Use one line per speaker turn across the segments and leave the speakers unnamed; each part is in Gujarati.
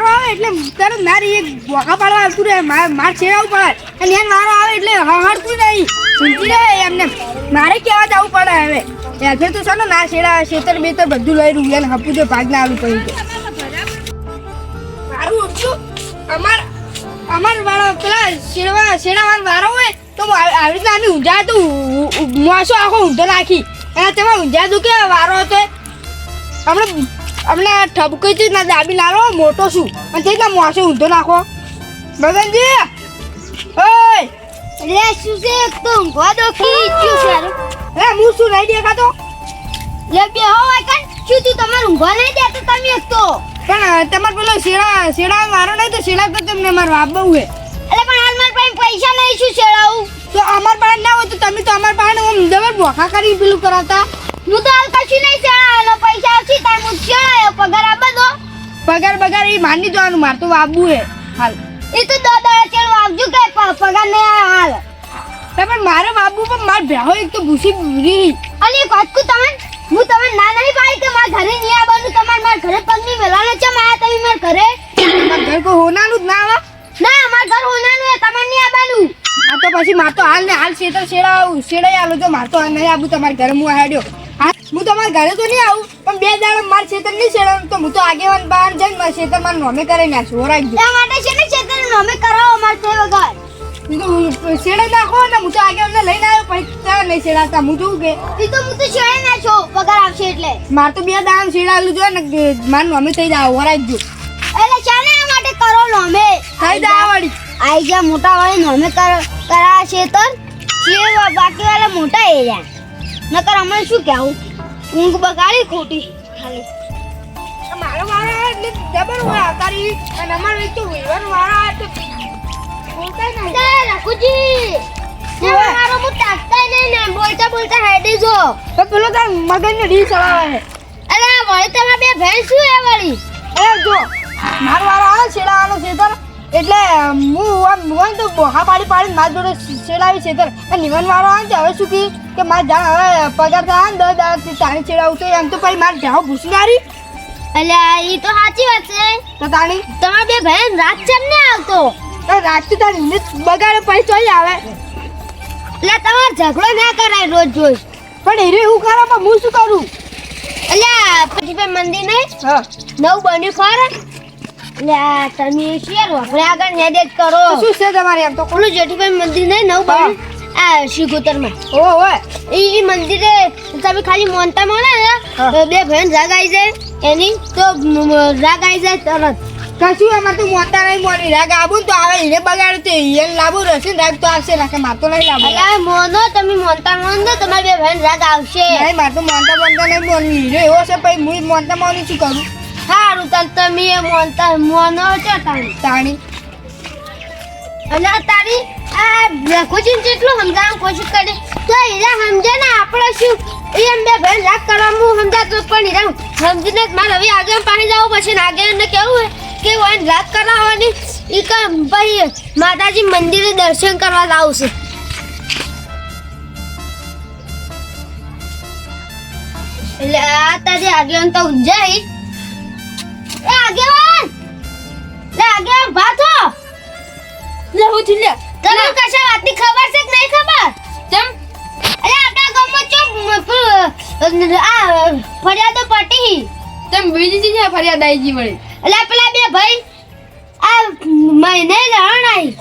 વારો આવે એટલે તરત મારી એક બોકા પાડવા આવતું રહે. માર છેડાવું પડે. અને એને વારો આવે એટલે હળતું નહીં સમજી રહે એમને. મારે કેવા જવું પડે હવે? એટલે તો ચાલો ના છેડા છેતર બેતર બધું લઈ રહ્યું એને હપું તો ભાગ ના આલું પડી મારું ઓછું. અમાર અમાર વાળો પેલા શેરવા શેડાવાનો વારો હોય તો આવી આવી રીતના અમે ઊંઝા તો મોસો આખો ઊંધો નાખી. અને તેમાં ઊંઝા કે વારો હતો હમણાં હમણાં ઠબકી થી ના દાબી લાવો મોટો છું. અને તે ના મોસો ઊંધો નાખો? મગનજી ઓય!
લે શું છે? તો ઊંઘવા દો કી શું સારું
એ હું શું નહીં દેખાતો?
લે બે હો કન. શું તું તમાર ઊંઘવા નહીં દેતો તમે એક તો.
પણ તમાર પેલો શેડા શેડા મારો નહીં તો શેડા તો તમને મારો બહુ હે.
એટલે પણ હાલ મારા પાસે પૈસા નહીં શું શેડાવું
તો અમાર પાસે ના હોય તો તમે તો અમાર પાસે હું દબર બોખા કરી પેલું કરાતા
હું તો હાલ કશું નહીં શેડાયેલો પૈસા આવશે તાર હું શેડાયો પગાર આ બધો
પગાર બગાર એ માની જવાનું માર તો આપવું હે. હાલ.
એ તો દાદા ચેડવા આવજો કે પગાર નહીં હાલ.
પણ મારે બાબુ પણ માર ભેહો એક તો ભૂસી ભૂરી.
અને એક વાત કુ તમને? હું તમને ના નહીં પાડી કે મારા ઘરે નહીં આવવાનું? તમારે મારા ઘરે પગની વેલાને ચમ આયા તમે મારા ઘરે.
તમારા ઘર કોઈ હોનાનું જ ના આવે?
ના અમારા ઘર હોનાનું હે તમારે નહીં આવવાનું.
આ તો પછી માર તો હાલ ને હાલ શેતર શેડા આવું શેડાઈ આલો તો માર તો નહીં આવું તમારા ઘરે હું હાડ્યો હા તમારા ઘરે તો નહીં આવું પણ બે દાડા માર શેતર નહીં શેડાવું તો હું તો આગેવાન બહાર જઈને મારા શેતર મારા નોમે કરે નાખશું રાખજો.
એટલા માટે છે ને ચેતન નોમે કરાવો મારે તે વગર
શેડાઈ નાખો ને હું તો આગેવાનને લઈને આવ્યો પણ તારા નહીં શેડાતા હું જોઉં કે
એ તો હું તો શેડે ના છો પગાર આવશે એટલે.
મારે તો બે દાડા શેડાયેલું જોઈએ ને માર નોમે થઈ જાવ ગયું
એટલે ચાલે આ માટે કરો નોમે.
થઈ જાવ વળી.
આઈ ગયા મોટા વાળી નોમે કર કરા છે તો બાકી વાળા મોટા એરિયા નકર અમે શું કહેવું? ઊંઘ બગાડી ખોટી. ખાલી
મારો આવે એટલે ડબલ વાળા તારી અને અમારો એક તો વિવર વાળા તો બોલતા નહીં.
ને મારો તાકતા નહીં ને. બોલતા બોલતા હેડી જો
તો પેલો તાર મગજને ડી ચલાવે
અરે વળી તમારા બે ભેણ શું એ વળી?
એ જો મારો વારો આવે શેડાવાનો છેતર એટલે હું આમ હું તો બોહા પાડી પાડીને મારા જોડે છેડાવી છે અને નિવન વાળો આવે તો હવે શું કી કે મારે જાણ હવે પગાર થાય ને દસ દાડાથી તાણી છેડાવું તો એમ તો પછી મારે જાઓ ભૂસી મારી
એટલે એ તો સાચી વાત છે.
તો તાણી?
તમારા બે ભાઈ રાત ચમ ને આવતો?
તો રાતથી તારી નીંદ બગાડે પછી તો આવે.
એટલે તમારે ઝઘડો ના કરાય રોજ રોજ.
પણ એરે હું ખરાબ હું શું કરું?
એટલે પછી ભાઈ મંદિર નહીં?
હા.
નવું બન્યું ખર તમે શેર વાપરે? આગળ હેડે જ કરો.
શું છે તમારે એમ તો કોણ?
ઓલું જેઠીભાઈ મંદિર નહીં નવું બન્યું આ શિગોતરમાં
ઓ હોય
એ મંદિરે તમે ખાલી મોનતા મોને ને બે ભેણ રાગ આવી જાય એની તો રાગ આવી જાય તરત.
કશું એમાં તું મોટા નહીં મોડી રાગ આવું તો આવે એને બગાડે તો એને લાવવું રહેશે રાગ તો આવશે રાખે મારતો નહીં લાવવું
એટલે મોનો તમે મોનતા મોન દો તમારી બે ભેણ રાગ આવશે.
નહીં માર તો મોનતા મોનતા નહીં મોની એવો છે પછી હું મોનતા મોની શું કરું?
સારું તન તમે એ મોનતા મોનો છો તાણી. અને તારી આ લખુજીને જેટલું સમજાવવાની કોશિશ કરી, તો હીરા સમજે ને આપણે શું? એ બે ભેણ રાગ કરવાનું સમજાતું પણ હીરા સમજીને મારે. હવે આગળ પાણી જવું પછી ને આગળ એને કેવું કે હોય લાગ કરાવવાની એ કે ભાઈ, માતાજી મંદિરે દર્શન કરવા લાવું છે. એટલે આ તારી આગળ તો જાય એ આગેવાન! લે આગેવાન ભાથો
લે હું થી લે.
તને કશા વાતની ખબર છે કે નહીં ખબર?
કેમ
અરે આપણા ગામમાં ચો આ ફરિયાદો પટી
તેમ બીજી ચીજ ફરિયાદ આવી ગઈ વળી.
એટલે પેલા બે ભાઈ આ મહિને લડણ આવી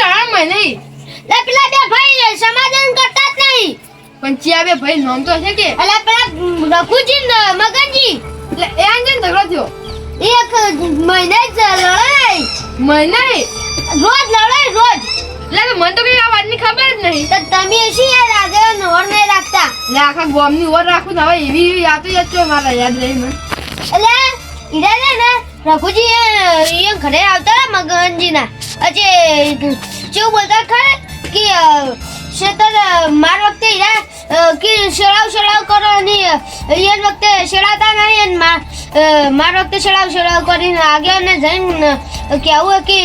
લડા મને નહીં?
એટલે પેલા બે ભાઈ સમાધાન કરતા જ નહીં.
પણ ચિયા બે ભાઈ નામ તો છે કે?
એટલે પેલા રઘુજી મગનજી.
એટલે એ આંજન ઝઘડો થયો.
એક મહિને જ લડાઈ.
મહિને?
રોજ લડાઈ રોજ.
એટલે મને તો કઈ આ વાતની ખબર જ નહીં.
તો તમે શું યાર આગળ નોર નહીં રાખતા.
ને આખા ગોમની ઓર રાખું ને હવે એવી એવી યાદ યાદ છો મારા યાદ રહી મને.
એટલે ઈરા લે ને રઘુજી એ ઘરે આવતા મગનજીના. અજે કેવું બોલતા ખરે કે શેતર માર વખતે ઈરા શેળાવ શેળાવ કરો અને એ વખતે શેળાતા નહીં અને માર વખતે શેળાવ શેળાવ કરીને આગ્યો અને જઈને કહેવું કે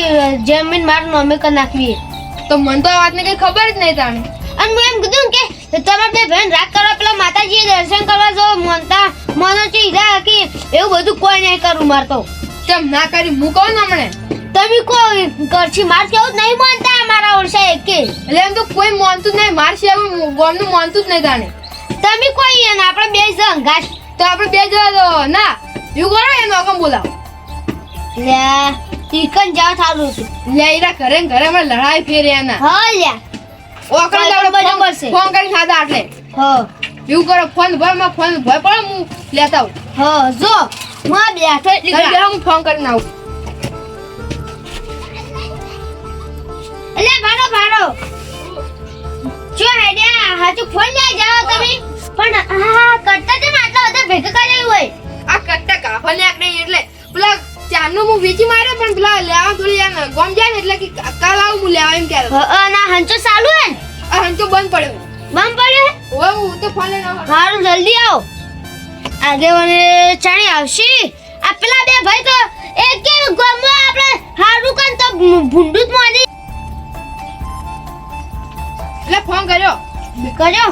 જમીન મારું નામે કરી નાખવી
તો મને તો આ વાતની કઈ ખબર જ નહીં તાણે.
અને હું એમ કીધું કે તમારે બે બહેન રાત કરવા પેલા માતાજીએ દર્શન કરવા જો મનતા મનો ઈરા કે એવું બધું કોઈ નહીં કરું મારતો
ચમ ના કરી? હું કહું ને હમણે.
તમે કોઈ કરછી માર કેવું નહીં માનતા. અમારા ઓળશા એકે.
એટલે એમ તો કોઈ માનતું જ નહીં. માર સિવાય ગોમનું માનતું જ નહીં જાણે
તમે કોઈ એને આપણે બે જણ ઘાસ
તો આપણે બે તો ના. એવું કરો એનો અગમ બોલાવો.
લે તીકન જાવ થારું છું.
લે ઈરા ઘરે ઘરે અમે લડાઈ ફેરે એના
હા લે.
ઓકડે દાડો
બરાબર છે.
ફોન કરી ખાધા એટલે
હા.
એવું કરો ફોન ભરમાં ફોન ભર પણ હું લેતા આવું.
હા જો. હું બેઠો એટલી
હું ફોન કરીને આવું.
એટલે ભાડો ભાડો. જો હેડ્યા હાચું ફોન લઈ જાઓ તમે? પણ આ કરતા તેમ આટલા બધા ભેગા કર્યા હોય.
આ કરતા કાફા ને આકડે એટલે પેલા ચારનું હું વેચી માર્યો પણ પેલા લેવા થોડી યાર ગોમ જાય ને એટલે કે કાલ આવું હું લેવા એમ ક્યારે
હ, ના હંચો ચાલુ હે
આ હંચો બંધ પડ્યો.
બંધ પડ્યો? હે?
હું તો ફોન લઈને.
હારું જલ્દી આવો. આજે મને ચાણી આવશે. આ પેલા બે ભાઈ તો એક કે ગામમાં આપણે હારું કન તો ભૂંડું
કર્યો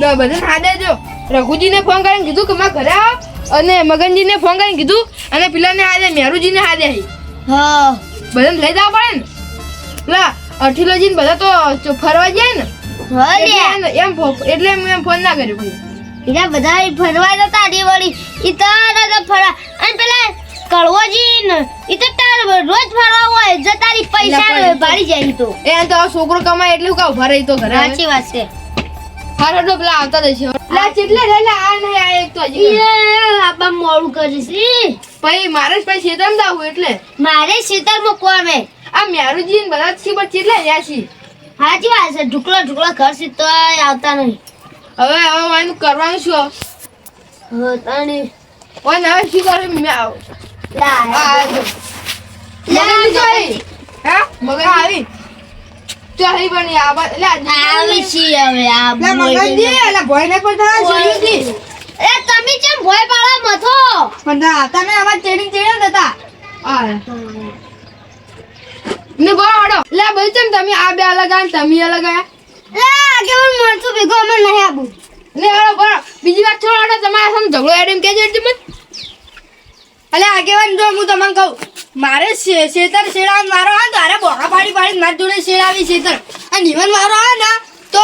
ના બધા હા દેજો રઘુજીને ફોન કરીને કીધું કે મારા ઘરે આવો અને મગનજીને ફોન કરીને કીધું અને પેલાને હા દે મેરુજીને હા દે
હા.
બધાને લઈ જવા પડે ને? પેલા અઠીલોજીને બધા તો ફરવા જાય ને? એમ એટલે એમ એમ ફોન ના કર્યો ભાઈ
એટલે બધા ફરવા જતા હતી વળી એ તારા તો ફરવા. અને પેલા કળવોજી ને એ તો તાર રોજ ફરવા હોય જો તારી પૈસા ભાડી જાય તો.
એ તો છોકરો કમાય એટલે કા ભરાય તો ઘરે?
સાચી વાત છે.
હા તો પેલા આવતા જશે એટલે કેટલે રહેલા આ નહીં આ એક તો હજી
આપા મોડું કરીશ.
પછી મારે જ પછી શેતામ દાવું એટલે.
મારે શીતળમાં કોમે
આ મેરુજી ને બધા છી પર કેટલા રહ્યા છી
સાચી વાત છે ઢુકલા ઢુકલા ઘર છે તો આવતા નહીં.
હવે હવે એનું કરવાનું શું?
હવે તને
ઓય શું કરે મેં આવ.
લા
આ જો. મગનજી હા મગનજી આવી. તો આવી આ એટલે
આવી છી હવે આ
મગનજી એટલે ભોયને પણ થયા શેરીથી.
એ તમે કેમ ભોય પાડો મથો?
પણ ના, તમે આમાં ચેડી ચેડી જ આ. ને બહુ હડો. એટલે આ ચમ તમે આ બે અલગ આ તમે અલગ આ
લા હું મરચું ભેગો અમે નહીં
હડો બરો બીજી વાત છોડો તમારા સામે ઝઘડો એડમ કેજો એટલે મને. અલે આગેવાન જો હું તમને કહું. મારે શેતર શેડા મારો આવે તારે બોકા પાડી પાડી મારી જોડે શેડાવી શેતર. અને નિવન મારો આવે ને તો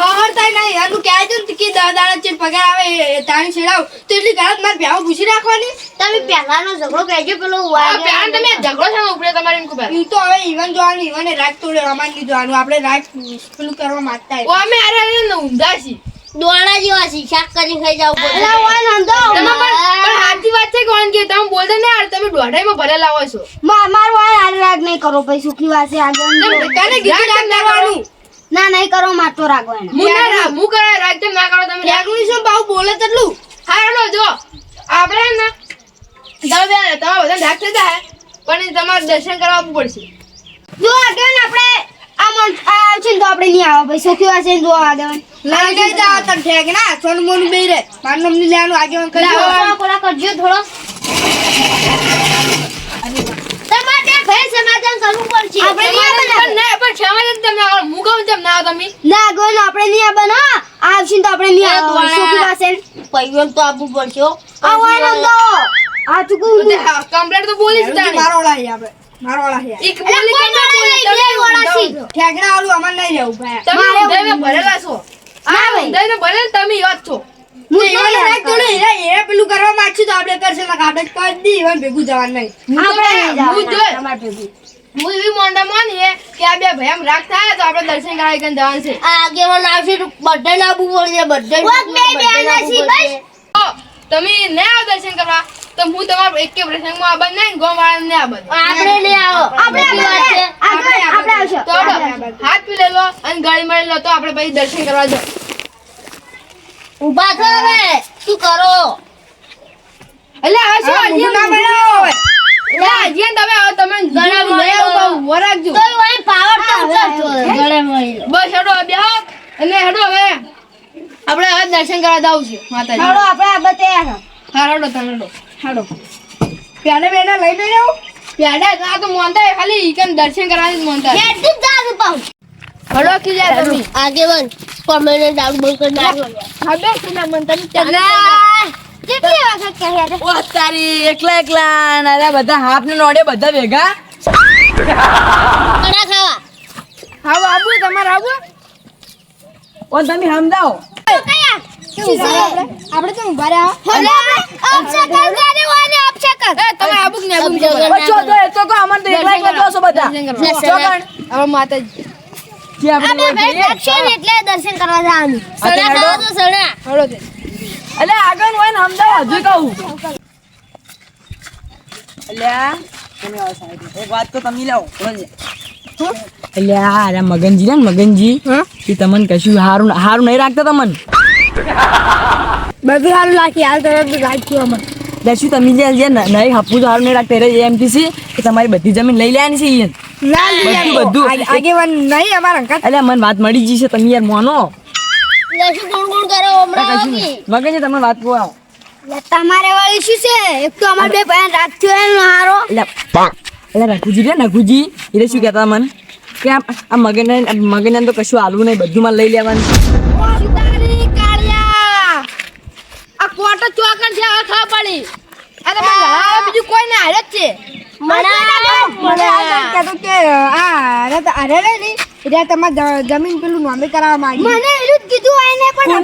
હર થાય નહીં એનું છે ને કે દાદા ચેટ પગાર આવે તાણી શેડાવ તો એટલી ઘરાત મારે ભેવા પૂછી રાખવાની.
તમે પહેલાનો ઝઘડો કહેજો પેલો
પેલા તમે ઝઘડો છે ઉપરે તમારે એમ ખબર. ઈ તો હવે ઈવન જોવાનું ઈવન રાત તોડે રમાન નહીં જોવાનું. આપણે રાત પેલું કરવા માંગતા અમે અરે ઊંધા છી
દોણા જેવા છે કરી ખાઈ જાવ
અલા, ઓય નંદો. તમે પણ પણ સાચી વાત છે કોણ કે? તમે બોલતા ને યાર તમે દોઢાઈમાં ભરેલા હોય છો.
મારો આ હાલ રાગ નહીં કરો ભાઈ સુખી વાસે આગળ
તને કીધું રાગ ના કરવાનું.
ના નહીં કરો મારતો રાગો એને.
હું ના રાગ હું કરે રાગ કેમ ના કરો તમે? રાગ રાગનું શું ભાવ બોલે તેટલું? હા હેડો જો. આપણે ના ને તમે બે તમારે બધા રાગ હે પણ તમારે દર્શન કરવા આવવું પડશે.
જો આગળ આપણે આવશે ને તો આપણે નહીં આવો. ભાઈ સુખી ને જો આગળ
લઈ ગઈ જાવ તને ઠેક ના સોનું મોનું બેઈ રે. મારું નામની લેવાનું આગેવાન કરી
કરજો થોડો. તમારે ભાઈ સમાધાન કરવું પડશે.
આપણે નહીં પણ ના પણ ક્ષમા તમે આગળ હું કહું તેમ ના આવો તમે.
ના ગોન આપણે નહીં આ બના આવશે ને તો આપણે નહીં આવો. સુખી છે તો આપવું પડશે આવવાનો તો આ ચૂકું
કમ્પ્લેટ તો બોલી જ
મારો આપણે. મારો ઓળા
એક બોલી કે ના બોલી
નહીં, વાળા છે.
ઠેકડા આલું અમાર નહીં રહેવું ભાઈ.
તમે
મારે
ઊંધાઈને ભરેલા છો.
ના
આ
ભાઈ.
ઊંધાઈને તમે યાદ છો.
હું
ઈવન રાખ જોડે હીરા એ પેલું કરવા માંગશું તો આપણે કરશે ને આપણે કરી દી ઈવન ભેગું જવાનું નહીં.
આપણે
હું
જવાના,
જોઈ.
ભેગું.
હું એવી મોંડા માનીએ કે આ બે ભાઈ આમ રાગ થાય તો આપણે દર્શન કરાવી કરીને જવાનું છે.
આ આગેવાન આવશે બધાને આવવું પડશે, આવવું પડશે.
તો તમે ને આવો દર્શન કરવા. તો હું તમારો એક કે પ્રસંગમાં આબદ નહીં ગોમ વાળા ને આબદ
આપણે નહીં આવો.
આપણે. આપણે આપણે આવશું.
તો હાથ પી લો અને ગાડી મળી લો તો આપણે પછી દર્શન કરવા જો
ઊભા થો હવે. શું કરો?
એટલે હવે શું
હા, ના બનાવો
એટલે તમે આવો તમે
ગળા
ઊભો
તો પાવર તો ઉતરતો મળી
બસ હેડો બેહો અને હેડો હવે. આપણે હવે દર્શન કરવા જાવ છે માતાજી.
આપણે આ બધે
હા હેડો તમે હેડો. હેડો
પ્યાડા બેડા લઈ લઈ જાઉં
પ્યાડા આ તો મોનતા ખાલી. ઈકન દર્શન કરવાની જ મોનતા
હેડતું જ જાજુ પાછું.
કી જાય તમે.
આગેવાન કોમેન્ટ ડાઉન બોલ કર
ના હવે સુના મન ચાલે.
કેટલી વખત કહ્યા રે
ઓ તારી એકલા એકલા નારા બધા હાફ ને નોડે બધા ભેગા.
કડા ખાવા.
હાવ આબુ તમાર આબુ
ઓ તમે સમજાવો.
કયા?
આપણે તો ઊભા રહ્યા.
દર્શન કરવા. જવાનું.
એટલે આગળ હોય ને સમજાવો હજુ કહું. અલ્યા. તમે આવો સાહેબ એક વાત તો તમે લાવો. સમજે એટલે આ અરે મગનજી ને મગનજી. તમને કશું હારું હારું નહીં રાખતા તમને?
બધું સારું રાખી હાલ તરત રાખ્યું અમને
એટલે તમે જે જે નહીં હપવું તો હારું નહીં રાખતા. એટલે એમ કે છે કે તમારી બધી જમીન લઈ લેવાની છે ઈયન.
ના લઈ
બધું, બધું.
આગે- આગેવાન નહીં અમારા અંકલ
એટલે મને વાત મળી ગઈ છે તમે યાર મોનો.
લસુ ગુણ ગુણ કરો
હમણાં મગનજી તમને વાત કહો
તમારે વાળી શું છે? એક તો અમાર બે ભાઈ રાખ્યો એનો હારો.
એટલે એટલે રઘુજી રે રઘુજી. એટલે શું કહેતા મને? કે આ મગન મગન તો કશું આલવું નહીં બધું માં લઈ લેવાનું.
આ કોટો ચોકન છે આ ખા પડી. અરે તો બીજું કોઈ ને હારે છે. જમીન પેલું નોમે કરાવવા માંગી.
મને એલું જ કીધું આને પણ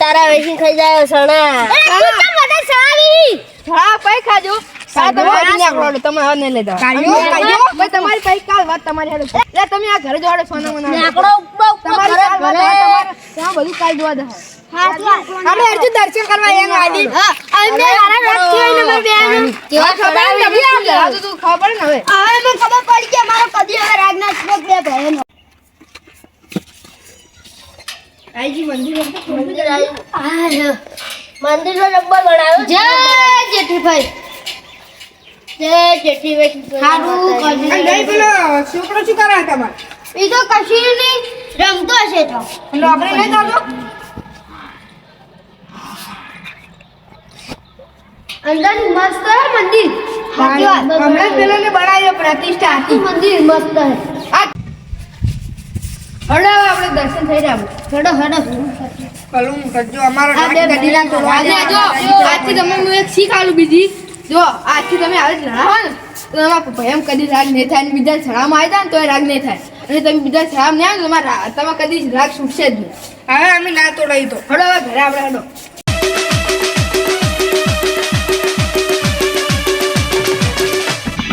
તારા વેસી ખાઈ જાય સણા. તું તો મને સણાવી.
હા પૈ ખાજો તમે હવે નહીં લઈ તમારી કઈ કાલ વાત તમારી હારે. લે, તમે આ ઘરે જોડે સોના મના તમારી. આ બધું કાલ જોવા દે. આપણે અર્જુન દર્શન કરવા એમ આદી
અમે હારા રાખ્યો એને માર બેન. કેવા
ખબર નથી આ લડાવતો ખબર ને હવે.
હવે મને ખબર પડી કે મારો કદી હવે રાજના સ્પોક બે ભાઈનો
આઈજી મંદિર
મંદિર આવ્યું મંદિરનો નંબર બનાવ્યો જય જેઠીભાઈ જય જેઠીભાઈ સારું
અને નહીં પેલો છોકરો શું કરે તમારે
એ તો કશું નહીં રમતો હશે તો
નોકરી નહીં જાતો
અંદર મસ્ત હે મંદિર
હમણાં બનાવ્યો પ્રતિષ્ઠા હતી
મંદિર મસ્ત હે
આપણે દર્શન થઈ રહ્યા
હેડો હેડો
કલું કરજો અમારો
આજે
તમે એક શીખ આલું બીજી જો આજથી તમે આવે લડાવો ને તો તમારા પપ્પા એમ કદી રાગ નહીં થાય અને બીજા છડામાં આવી જાય ને તો રાગ નહીં થાય. અને તમે બીજા છડામાં નહીં આવે તમારા તમે કદી રાગ છૂટશે જ નહીં. હવે અમે ના તોડાવી તો. હડો હવે ઘરે આપણે હડો.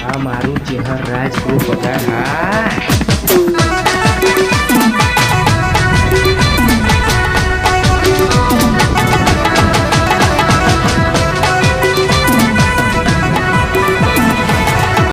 આ મારું ચહેર રાજ ગ્રુપ હતા હા.